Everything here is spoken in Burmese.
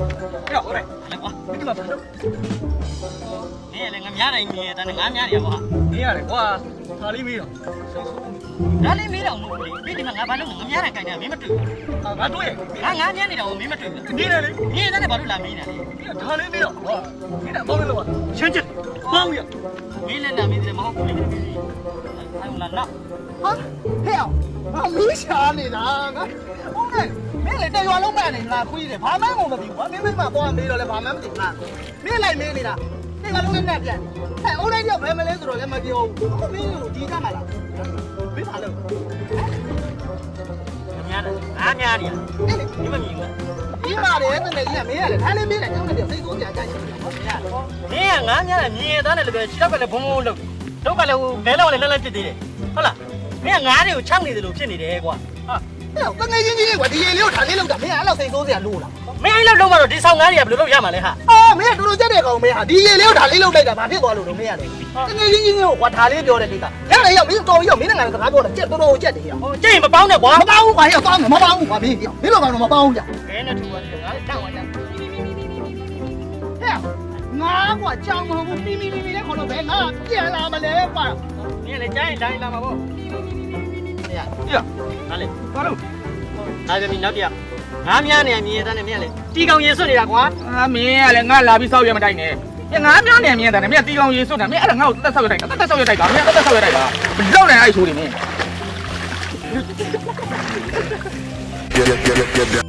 အဲ့တော့ဟုတ်တယ်လည်းကွာဒီမှာဘာလို့မင်းလည်းငများနိုင်မြင်တယ်ငါများနေရကွာနေရတယ်ကွာဒါလေးမေးတော့ဒါလေးမေးတော့မဟုတ်ဘူးလေဒီမှာငါဘာလို့ငများနိုင်ကြတယ်မင်းမတွေ့ဘူးငါတွေ့ရငါငါညံ့နေတော့မင်းမတွေ့ဘူးနေတယ်လေမင်းလည်းဘာလို့လာမေးနေလဲဒါလေးမေးတော့ဟာဒီတော့ဘောင်းလို့ရှင်းချစ်ဘောင်းရမင်းလည်းလာမေးတယ်မဟုတ်ဘူးလေအဲ့လာနော်ဟာဟဲ့အောင်ငါမီးရှာနေတာငါဟုတ်တယ်မ င်းလည်းတရွာလုံးမှန်နေလားခွေးတယ်ဘာမှမမသိဘူးကွာမင်းမမသွားမေးတော့လည်းဘာမှမသိဘူးလားမင်းလိုက်မေးနေတာတရွာလုံးနဲ့တက်ပြန်ဟဲ့အိုးလိုက်တော့ဘယ်မလဲဆိုတော့လည်းမပြောဘူးအခုမင်းကိုဒီကမှလားမင်းဘာလုပ်ငများတယ်ငါများနေရအဲ့လေဒီမမြင်ဘူးဒီမှာလေတနေ့ကြီးကမင်းရတယ်ဒါလေးမင်းလည်းကြောက်နေတယ်စိတ်ဆိုးကြကြရှင်ဟုတ်မရတော့မင်းကငါများတယ်မြင်သားတယ်လည်းပဲခြေတော့ကလည်းဘုံဘုံလို့တော့ကလည်းဘဲလောက်လည်းလှလှဖြစ်သေးတယ်ဟုတ်လားမင်းကငါးတွေကိုချောင်းနေတယ်လို့ဖြစ်နေတယ်ကွာဟာ ဟဲ့တငယ်ချင်းကြီးကွာဒီရေလေးကိုဒါလေးလောက်တာမင်းအဲ့လောက်စိတ်ဆိုးစရာလို့လားမင်းအဲ့လောက်လုံးမတော့ဒီဆောင်ငါးတွေကဘယ်လိုလုပ်ရမှာလဲဟာအော်မင်းကတူတူကြက်တဲ့ကောင်မင်းဟာဒီရေလေးကိုဒါလေးလောက်လိုက်တာဘာဖြစ်သွားလို့လဲမင်းရတယ်တငယ်ချင်းကြီးကိုကွာဒါလေးပြောတဲ့ကိစ္စရလေရောက်မင်းတော်ပြီရောက်မင်းနဲ့ငါစကားပြောတာကြက်တော်တော်ကြက်တယ်ရောက်ဟိုကြိတ်မပေါင်းနဲ့ကွာမပေါင်းဘူးကွာရောက်ပေါင်းမပေါင်းဘူးကွာမင်းရောက်မင်းတို့ကတော့မပေါင်းဘူးကြောက်ဘဲနဲ့ထူရတယ်ငါလည်းတောက်သွားတယ်ဟဲ့ငါကွာကြောင်မဟုတ်ဘူးမိမိမိမိနဲ့ခေါ်လို့ပဲငါပြန်လာမလဲပါမင်းလည်းကြိုင်းတိုင်းလာမှာပေါ့မရ ပြရဟာလေဘာလို့ဒါပဲမင်းနောက်တစ်ယောက်ငါများနေမြင်သားနဲ့မင်းလည်းတီကောင်ရင်စွတ်နေတာကွာအာမင်းကလည်းငါလာပြီးစောက်ရမတိုက်နဲ့ညငါများနေမြင်တယ်မင်းတီကောင်ရေစွတ်တာမင်းအဲ့ဒါငါ့ကိုတက်ဆောက်ရတိုက်တက်ဆောက်ရတိုက်တာမင်းတက်ဆောက်ရတိုက်တာဘလောက်နေအဲ့ဆိုနေမင်း